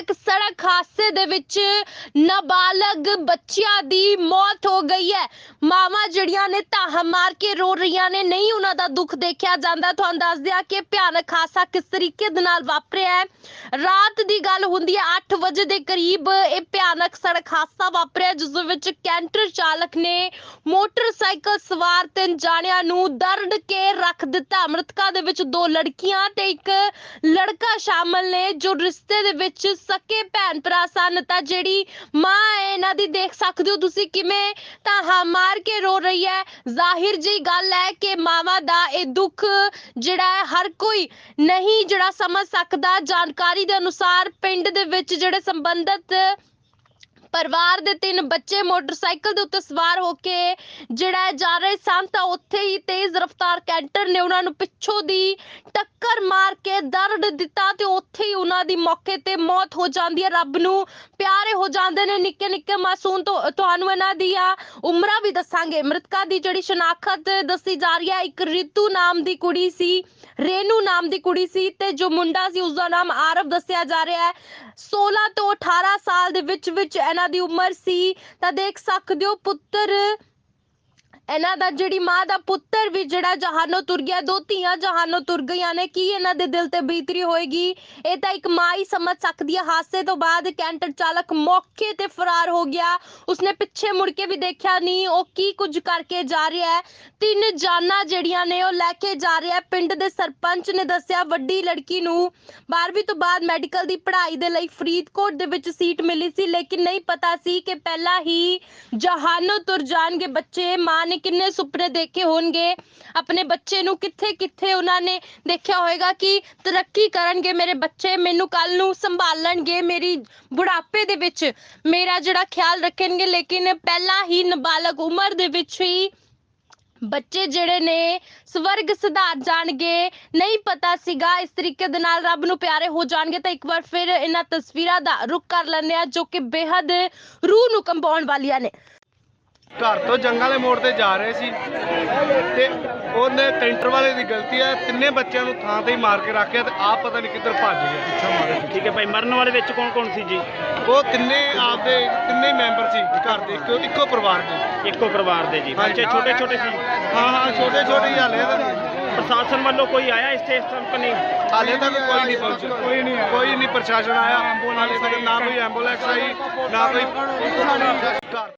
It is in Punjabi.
ਇੱਕ ਭਿਆਨਕ ਸੜਕ ਹਾਦਸੇ ਦੇ ਵਿੱਚ ਨਾਬਾਲਗ ਬੱਚਿਆਂ ਦੀ ਮੌਤ ਹੋ ਗਈ ਹੈ। ਮਾਵਾਂ ਜਿਹੜੀਆਂ ਨੇ ਧਾਹ ਮਾਰ ਕੇ ਰੋ ਰਹੀਆਂ ਨੇ, ਨਹੀਂ ਉਹਨਾਂ ਦਾ ਦੁੱਖ ਦੇਖਿਆ ਜਾਂਦਾ। ਤੁਹਾਨੂੰ ਦੱਸ ਦਿਆਂ ਕਿ ਭਿਆਨਕ ਹਾਦਸਾ ਕਿਸ ਤਰੀਕੇ ਦੇ ਨਾਲ ਵਾਪਰਿਆ ਹੈ। ਰਾਤ ਦੀ ਗੱਲ ਹੁੰਦੀ ਹੈ 8 ਵਜੇ ਦੇ ਕਰੀਬ ਇਹ ਭਿਆਨਕ ਸੜਕ ਹਾਦਸਾ ਵਾਪਰਿਆ, ਜਿਸ ਦੇ ਵਿੱਚ ਕੈਂਟਰ ਚਾਲਕ ਨੇ ਮੋਟਰਸਾਈਕਲ ਸਵਾਰ ਤਿੰਨ ਜਾਣਿਆਂ ਨੂੰ ਦਰੜ ਕੇ ਰੱਖ ਦਿੱਤਾ। ਮ੍ਰਿਤਕਾਂ ਦੇ ਵਿੱਚ ਦੋ ਲੜਕੀਆਂ ਤੇ ਇੱਕ ਲੜਕਾ ਸ਼ਾਮਲ ਨੇ, ਜੋ ਰਿਸ਼ਤੇ ਦੇ ਵਿੱਚ ਸਕੇ ਭੈਣ ਭਰਾ ਸਨ, ਤਾਂ ਜਿਹੜੀ ਮਾਂ ਹੈ, ਇਹਨਾਂ ਦੀ ਦੇਖ ਸਕਦੇ ਹੋ ਤੁਸੀਂ ਕਿਵੇਂ ਤਾਂ ਹਾਂ ਮਾਰ ਕੇ ਰੋ ਰਹੀ ਹੈ। ਜ਼ਾਹਿਰ ਜੀ ਗੱਲ ਹੈ ਕਿ ਮਾਵਾਂ ਦਾ ਇਹ ਦੁੱਖ ਜਿਹੜਾ ਹੈ, ਹਰ ਕੋਈ ਨਹੀਂ ਜਿਹੜਾ ਸਮਝ ਸਕਦਾ। ਜਾਣਕਾਰੀ ਦੇ ਅਨੁਸਾਰ ਪਿੰਡ ਦੇ ਵਿੱਚ ਜਿਹੜੇ ਸੰਬੰਧਿਤ ਪਰਿਵਾਰ ਦੇ ਤਿੰਨ ਬੱਚੇ ਮੋਟਰਸਾਈਕਲ ਦੇ ਉੱਤੇ ਸਵਾਰ ਹੋ ਕੇ ਜਿਹੜਾ ਜਾ ਰਹੇ ਸਨ, ਤਾਂ ਉੱਥੇ ਹੀ ਤੇਜ਼ ਰਫ਼ਤਾਰ ਕੈਂਟਰ ਨੇ ਉਹਨਾਂ ਨੂੰ ਪਿੱਛੋਂ ਦੀ ਟੱਕਰ ਮਾਰ ਕੇ ਦਰੜ ਦਿੱਤਾ ਤੇ ਉੱਥੇ ਹੀ ਉਹਨਾਂ ਦੀ ਮੌਕੇ ਤੇ ਮੌਤ ਹੋ ਜਾਂਦੀ ਹੈ। ਰੱਬ ਨੂੰ ਪਿਆਰੇ ਹੋ ਜਾਂਦੇ ਨੇ ਨਿੱਕੇ ਨਿੱਕੇ ਮਾਸੂਮ ਤੋਂ, ਤੁਹਾਨੂੰ ਇਹਨਾਂ ਦੀਆਂ ਉਮਰਾਂ ਵੀ ਦੱਸਾਂਗੇ। ਮ੍ਰਿਤਕਾਂ ਦੀ ਜਿਹੜੀ ਸ਼ਨਾਖਤ ਦੱਸੀ ਜਾ ਰਹੀ ਹੈ, ਇੱਕ ਰਿਤੂ ਨਾਮ ਦੀ ਕੁੜੀ ਸੀ, ਰੇਨੂ ਨਾਮ ਦੀ ਕੁੜੀ ਸੀ ਤੇ ਜੋ ਮੁੰਡਾ ਸੀ ਉਸ ਦਾ ਨਾਮ ਆਰਵ ਦੱਸਿਆ ਜਾ ਰਿਹਾ ਹੈ। 16 ਤੋਂ 18 ਸਾਲ ਦੇ ਵਿੱਚ ਵਿੱਚ ਇਹਨਾਂ ਦੀ ਉਮਰ ਸੀ ਤਾਂ ਦੇਖ ਸਕਦੇ ਹੋ ਪੁੱਤਰ ਇਹਨਾਂ ਦਾ ਜਿਹੜੀ ਮਾਂ ਦਾ ਪੁੱਤਰ ਵੀ ਜਿਹੜਾ ਜਹਾਨੋਂ ਤੁਰ ਗਿਆ, ਦੋ ਧੀਆਂ ਜਹਾਨੋਂ ਤੁਰ ਗਈਆਂ ਨੇ, ਕੀ ਇਹਨਾਂ ਦੇ ਦਿਲ ਤੇ ਬੀਤਰੀ ਹੋਏਗੀ? ਇਹ ਤਾਂ ਇੱਕ ਮਾਂ ਹੀ ਸਮਝ ਸਕਦੀ ਹੈ ਹਾਦਸੇ ਤੋਂ ਬਾਅਦ ਕੈਂਟਰ ਚਾਲਕ ਮੌਕੇ ਤੇ ਫਰਾਰ ਹੋ ਗਿਆ। ਉਸਨੇ ਪਿੱਛੇ ਮੁੜ ਕੇ ਵੀ ਦੇਖਿਆ ਨਹੀਂ, ਉਹ ਕੀ ਕੁਝ ਕਰਕੇ ਜਾ ਰਿਹਾ ਹੈ? ਤਿੰਨ ਜਾਨਾਂ ਜਿਹੜੀਆਂ ਨੇ, ਉਹ ਲੈ ਕੇ ਜਾ ਰਿਹਾ ਪਿੰਡ ਦੇ ਸਰਪੰਚ ਨੇ ਦੱਸਿਆ, ਵੱਡੀ ਲੜਕੀ ਨੂੰ 12ਵੀਂ ਤੋਂ ਬਾਅਦ ਮੈਡੀਕਲ ਦੀ ਪੜ੍ਹਾਈ ਦੇ ਲਈ ਫਰੀਦਕੋਟ ਦੇ ਵਿੱਚ ਸੀਟ ਮਿਲੀ ਸੀ, ਲੇਕਿਨ ਨਹੀਂ ਪਤਾ ਸੀ ਕਿ ਪਹਿਲਾਂ ਹੀ ਜਹਾਨੋਂ ਤੁਰ ਜਾਣਗੇ ਬੱਚੇ। ਮਾਂ ਨੇ ਕਿੰਨੇ ਸੁਪਨੇ ਦੇਖੇ ਹੋਣਗੇ। ਆਪਣੇ ਬੱਚੇ ਨੂੰ ਕਿੱਥੇ ਕਿੱਥੇ ਉਹਨਾਂ ਨੇ ਦੇਖਿਆ ਹੋਵੇਗਾ ਕਿ ਤਰੱਕੀ ਕਰਨਗੇ ਮੇਰੇ ਬੱਚੇ, ਮੈਨੂੰ ਕੱਲ ਨੂੰ ਸੰਭਾਲਣਗੇ ਮੇਰੀ ਬੁਢਾਪੇ ਦੇ ਵਿੱਚ। ਮੇਰਾ ਜਿਹੜਾ ਖਿਆਲ ਰੱਖਣਗੇ, ਲੇਕਿਨ ਪਹਿਲਾਂ ਹੀ ਨਾਬਾਲਗ ਉਮਰ ਦੇ ਵਿੱਚ ਹੀ ਬੱਚੇ ਜਿਹੜੇ ਨੇ ਸਵਰਗ ਸਿਧਾਰ ਜਾਣਗੇ। ਨਹੀਂ ਪਤਾ ਸੀਗਾ, ਇਸ ਤਰੀਕੇ ਦੇ ਨਾਲ ਰੱਬ ਨੂੰ ਪਿਆਰੇ ਹੋ ਜਾਣਗੇ ਤਾਂ ਇੱਕ ਵਾਰ ਫਿਰ ਇਹਨਾਂ ਤਸਵੀਰਾਂ ਦਾ ਰੁਖ ਕਰ ਲੈਂਦੇ ਆ ਜੋ ਕਿ ਬੇहद ਰੂਹ ਨੂੰ ਕੰਬਾਉਣ ਵਾਲੀਆਂ ਨੇ। ਘਰ ਤੋਂ ਜੰਗਾਂ ਵਾਲੇ ਮੋੜ ਤੇ ਜਾ ਰਹੇ ਸੀ ਤੇ ਉਹਨੇ ਕੈਂਟਰ ਵਾਲੇ ਦੀ ਗਲਤੀ ਹੈ ਤਿੰਨੇ ਬੱਚਿਆਂ ਨੂੰ ਥਾਂ ਤੇ ਹੀ ਮਾਰ ਕੇ ਰੱਖਿਆ ਤੇ ਆਪ ਪਤਾ ਨਹੀਂ ਕਿੱਧਰ ਭੱਜ ਗਿਆ। ਪਿੱਛੋਂ ਮਾਰੇ ਠੀਕ ਹੈ ਭਾਈ ਮਰਨ ਵਾਲੇ ਵਿੱਚ ਕੌਣ ਕੌਣ ਸੀ ਜੀ? ਉਹ ਤਿੰਨੇ ਆਪਦੇ ਤਿੰਨੇ ਮੈਂਬਰ ਸੀ ਘਰ ਦੇ ਇੱਕੋ ਇੱਕੋ ਪਰਿਵਾਰ ਦੇ। ਇੱਕੋ ਪਰਿਵਾਰ ਦੇ ਜੀ। ਬੱਚੇ ਛੋਟੇ ਛੋਟੇ ਸੀ? ਹਾਂ ਹਾਂ ਛੋਟੇ ਛੋਟੇ ਹੀ ਹਾਲੇ ਤਾਂ। ਪ੍ਰਸ਼ਾਸਨ ਵੱਲੋਂ ਕੋਈ ਆਇਆ ਇੱਥੇ ਇਸ ਟਾਈਮ ਕਿ ਨਹੀਂ? ਹਾਲੇ ਤੱਕ ਕੋਈ ਨਹੀਂ ਪਹੁੰਚਿਆ। ਕੋਈ ਨਹੀਂ ਕੋਈ ਨਹੀਂ ਪ੍ਰਸ਼ਾਸਨ ਆਇਆ। ਹਾਲੇ ਤੱਕ ਨਾ ਕੋਈ ਐਂਬੂਲੈਂਸ ਆਈ ਨਾ ਕੋਈ ਘਰ।